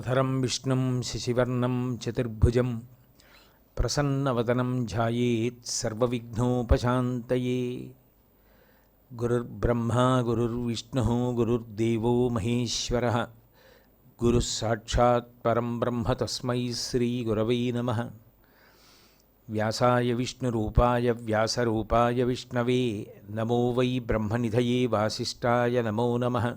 धरधरं विष्णु शिशिवर्णं चतुर्भुज प्रसन्नवदनं ध्यायेत् सर्वविघ्नोपशान्तये। गुरुर्ब्रह्मा, गुरुर्विष्णुः, गुरुर्देवो महेश्वरः। गुरुः साक्षात् ब्रह्म तस्म श्रीगुरवै नमः। व्यासाय विष्णुरूपाय, व्यासरूपाय विष्णवे। नमो वै ब्रह्म ब्रह्मनिधये वासीय नमो नमः।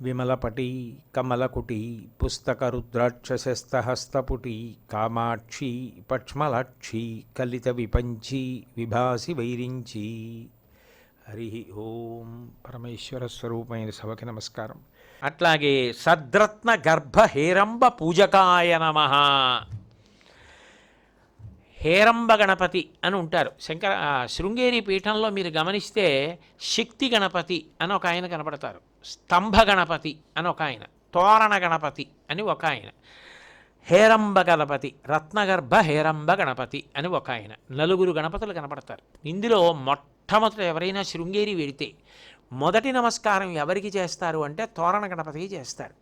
విమలపటి కమలకుటి పుస్తక పుస్తకరుద్రాక్షసస్తహస్తపుటి కామాక్షి పక్ష్మలాక్షి కలిత విపంచి విభాసి వైరించి హరి ఓం పరమేశ్వర స్వరూపమైన సభకి నమస్కారం అట్లాగే సద్రత్న గర్భ హేరంబ పూజకాయ నమ హేరంబ గణపతి అని ఉంటారు। శంకర శృంగేరి పీఠంలో మీరు గమనిస్తే శక్తి గణపతి అని ఒక ఆయన కనపడతారు। స్తంభ గణపతి అని ఒక ఆయన తోరణ గణపతి అని ఒక ఆయన హేరంబ గణపతి రత్నగర్భ హేరంబ గణపతి అని ఒక ఆయన నలుగురు గణపతులు కనపడతారు. ఇందులో మొట్టమొదట ఎవరైనా శృంగేరి వెడితే మొదటి నమస్కారం ఎవరికి చేస్తారు అంటే తోరణ గణపతికి చేస్తారు.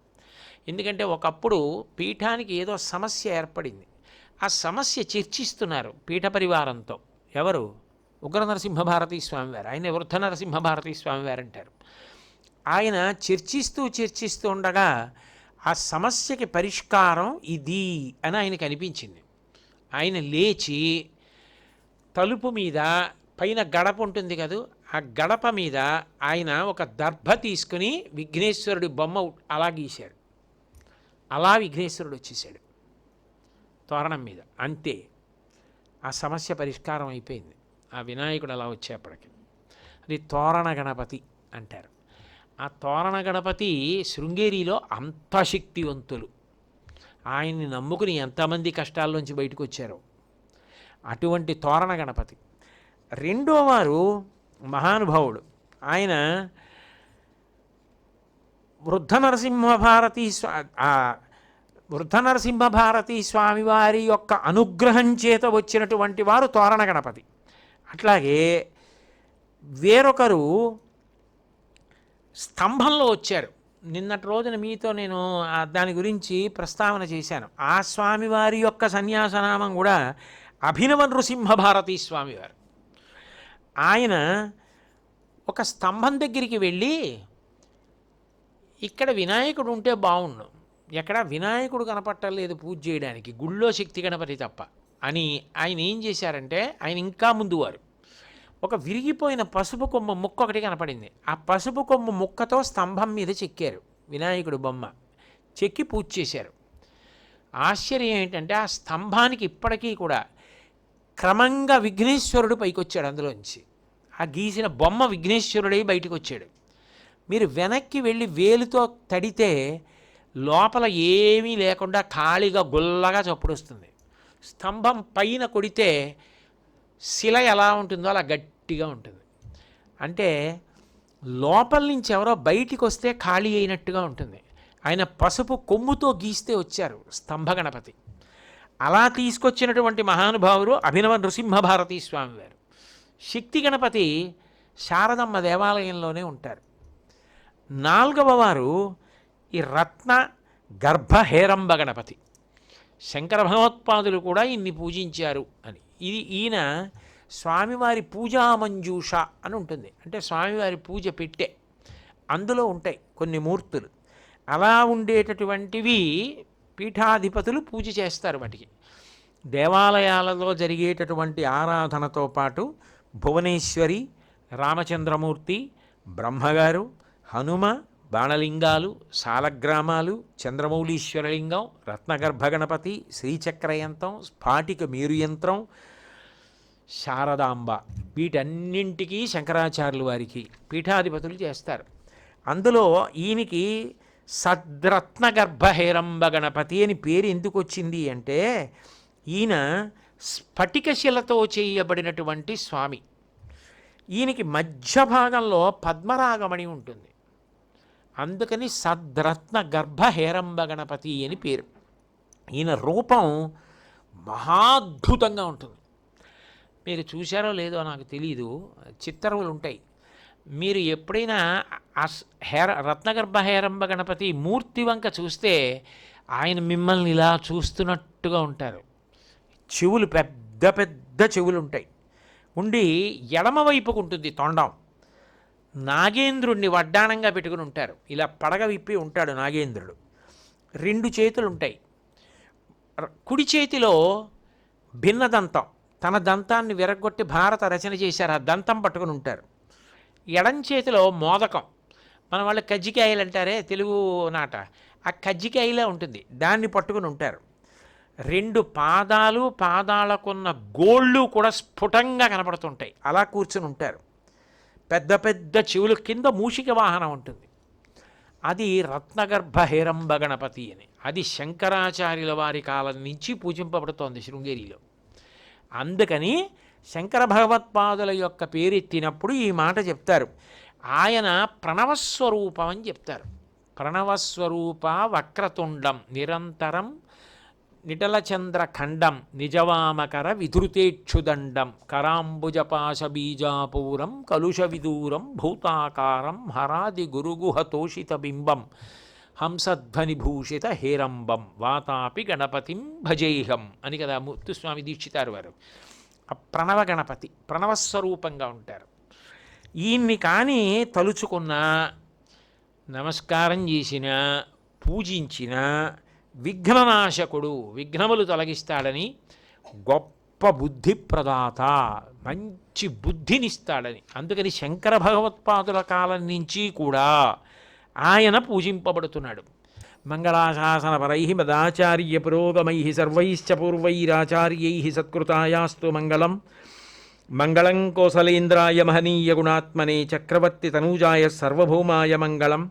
ఎందుకంటే ఒకప్పుడు పీఠానికి ఏదో సమస్య ఏర్పడింది. ఆ సమస్య చర్చిస్తున్నారు పీఠ పరివారంతో. ఎవరు? ఉగ్ర నరసింహభారతీ స్వామివారు ఆయన వృద్ధ నరసింహభారతీ స్వామివారు అంటారు. ఆయన చర్చిస్తూ చర్చిస్తూ ఉండగా ఆ సమస్యకి పరిష్కారం ఇది అని ఆయనకు అనిపించింది. ఆయన లేచి తలుపు మీద పైన గడప ఉంటుంది కదూ ఆ గడప మీద ఆయన ఒక దర్భ తీసుకుని విఘ్నేశ్వరుడి బొమ్మ అలా గీశాడు. అలా విఘ్నేశ్వరుడు వచ్చేసాడు తోరణం మీద. అంతే. ఆ సమస్య పరిష్కారం అయిపోయింది. ఆ వినాయకుడు అలా వచ్చేప్పటికి. అది తోరణ గణపతి అంటారు. ఆ తోరణ గణపతి శృంగేరిలో అంత శక్తివంతులు. ఆయన్ని నమ్ముకుని ఎంతమంది కష్టాల్లోంచి బయటకు వచ్చారో అటువంటి తోరణ గణపతి. రెండో వారు మహానుభావుడు. ఆయన వృద్ధ నరసింహభారతి స్వా ఆ వృద్ధ నరసింహభారతి స్వామివారి యొక్క అనుగ్రహం చేత వచ్చినటువంటి వారు తోరణ గణపతి. అట్లాగే వేరొకరు స్తంభంలో వచ్చారు. నిన్నటి రోజున మీతో నేను దాని గురించి ప్రస్తావన చేశాను. ఆ స్వామివారి యొక్క సన్యాసనామం కూడా అభినవ నృసింహభారతి స్వామివారు. ఆయన ఒక స్తంభం దగ్గరికి వెళ్ళి ఇక్కడ వినాయకుడు ఉంటే బాగుండు. ఎక్కడ వినాయకుడు కనపట్టలేదు పూజ చేయడానికి గుళ్ళో శక్తి గణపతి తప్ప. అని ఆయన ఏం చేశారంటే ఆయన ఇంకా ముందువారు. ఒక విరిగిపోయిన పసుపు కొమ్మ ముక్క ఒకటి కనపడింది. ఆ పసుపు కొమ్మ ముక్కతో స్తంభం మీద చెక్కారు. వినాయకుడు బొమ్మ. చెక్కి పూజ చేశారు. ఆశ్చర్యం ఏంటంటే ఆ స్తంభానికి ఇప్పటికీ కూడా క్రమంగా విఘ్నేశ్వరుడు పైకొచ్చాడు అందులోంచి. ఆ గీసిన బొమ్మ విఘ్నేశ్వరుడై బయటకు వచ్చాడు మీరు వెనక్కి వెళ్ళి వేలుతో తడితే లోపల ఏమీ లేకుండా ఖాళీగా గుల్లగా చప్పుడు వస్తుంది స్తంభం పైన కొడితే శిల ఎలా ఉంటుందో అలా గట్టిగా ఉంటుంది. అంటే లోపల నుంచి ఎవరో బయటికి వస్తే ఖాళీ అయినట్టుగా ఉంటుంది. ఆయన పసుపు కొమ్ముతో గీస్తే వచ్చారు స్తంభ గణపతి అలా తీసుకొచ్చినటువంటి మహానుభావులు అభినవ స్వామి స్వామివారు శక్తి గణపతి శారదమ్మ దేవాలయంలోనే ఉంటారు. నాలుగవ వారు ఈ రత్న గర్భ హేరంబ గణపతి. శంకర భగవత్పాదులు కూడా ఇన్ని పూజించారు అని. ఇది ఈయన స్వామివారి పూజా మంజూష అని ఉంటుంది. అంటే స్వామివారి పూజ పెట్టే అందులో ఉంటాయి కొన్ని మూర్తులు. అలా ఉండేటటువంటివి పీఠాధిపతులు పూజ చేస్తారు వాటికి. దేవాలయాలలో జరిగేటటువంటి ఆరాధనతో పాటు భువనేశ్వరి రామచంద్రమూర్తి బ్రహ్మగారు హనుమ బాణలింగాలు సాలగ్రామాలు చంద్రమౌళీశ్వరలింగం రత్నగర్భ గణపతి శ్రీచక్రయంత్రం స్ఫాటిక మేరు యంత్రం శారదాంబ వీటన్నింటికీ శంకరాచార్యులు వారికి పీఠాధిపతులు చేస్తారు. అందులో ఈయనకి సద్రత్న గర్భహేరంబ గణపతి అని పేరు ఎందుకు వచ్చింది అంటే ఈయన స్ఫటికశిలతో చేయబడినటువంటి స్వామి. ఈయనకి మధ్య భాగంలో పద్మరాగమణి ఉంటుంది. అందుకని సద్రత్న గర్భహేరంబ గణపతి అని పేరు. ఈయన రూపం మహాద్భుతంగా ఉంటుంది. మీరు చూశారో లేదో నాకు తెలియదు చిత్తరువులు ఉంటాయి. మీరు ఎప్పుడైనా అస్ హేర రత్నగర్భ హేరంబ గణపతి మూర్తి వంక చూస్తే ఆయన మిమ్మల్ని ఇలా చూస్తున్నట్టుగా ఉంటారు. చెవులు పెద్ద పెద్ద చెవులు ఉంటాయి. ఉండి ఎడమ వైపుకు ఉంటుంది తొండం. నాగేంద్రుణ్ణి వడ్డాణంగా పెట్టుకుని ఉంటారు. ఇలా పడగ విప్పి ఉంటాడు నాగేంద్రుడు. రెండు చేతులు ఉంటాయి కుడి చేతిలో భిన్న దంతం. తన దంతాన్ని విరగొట్టి భారత రచన చేశారు. ఆ దంతం పట్టుకుని ఉంటారు. ఎడం చేతిలో మోదకం. మన వాళ్ళు కజ్జికాయలు అంటారే తెలుగు నాట. ఆ కజ్జికాయలే ఉంటుంది. దాన్ని పట్టుకుని ఉంటారు. రెండు పాదాలు పాదాలకున్న గోళ్ళు కూడా స్ఫుటంగా కనపడుతుంటాయి. అలా కూర్చుని ఉంటారు. పెద్ద పెద్ద చెవులు కింద మూషిక వాహనం ఉంటుంది. అది రత్నగర్భ హేరంబ గణపతి అని. అది శంకరాచార్యుల వారి కాలం నుంచి పూజింపబడుతోంది శృంగేరిలో. అందుకని శంకర భగవత్పాదుల యొక్క పేరెత్తినప్పుడు ఈ మాట చెప్తారు. ఆయన ప్రణవస్వరూపం అని చెప్తారు. ప్రణవస్వరూప వక్రతుండం నిరంతరం నిటలచంద్ర ఖండం నిజవామకర విధృతేక్షుదండం కరాంబుజపాశ బీజాపూరం కలుష విదూరం భూతాకారం హరాది గురుగుహ తోషిత బింబం హంసధ్వని భూషిత హేరంబం వాతాపి గణపతిం భజేహం అని కదా ముత్తుస్వామి దీక్షితారు వారు. ఆ ప్రణవ గణపతి ప్రణవస్వరూపంగా ఉంటారు. ఈయన్ని కానీ తలుచుకున్న నమస్కారం చేసిన పూజించిన విఘ్ననాశకుడు విఘ్నములు తొలగిస్తాడని గొప్ప బుద్ధి ప్రదాత మంచి బుద్ధినిస్తాడని. అందుకని శంకర భగవత్పాదుల కాలం నుంచి కూడా ఆయన పూజింపబడుతున్నాడు. మంగళాశాసనపరై మదాచార్య పురోగమై సర్వైశ్చ పూర్వైరాచార్యై సత్కృతాయాస్తు మంగళం. మంగళం కోసలేంద్రాయ మహనీయ గుణాత్మనే చక్రవర్తి తనూజాయ సర్వభౌమాయ మంగళం.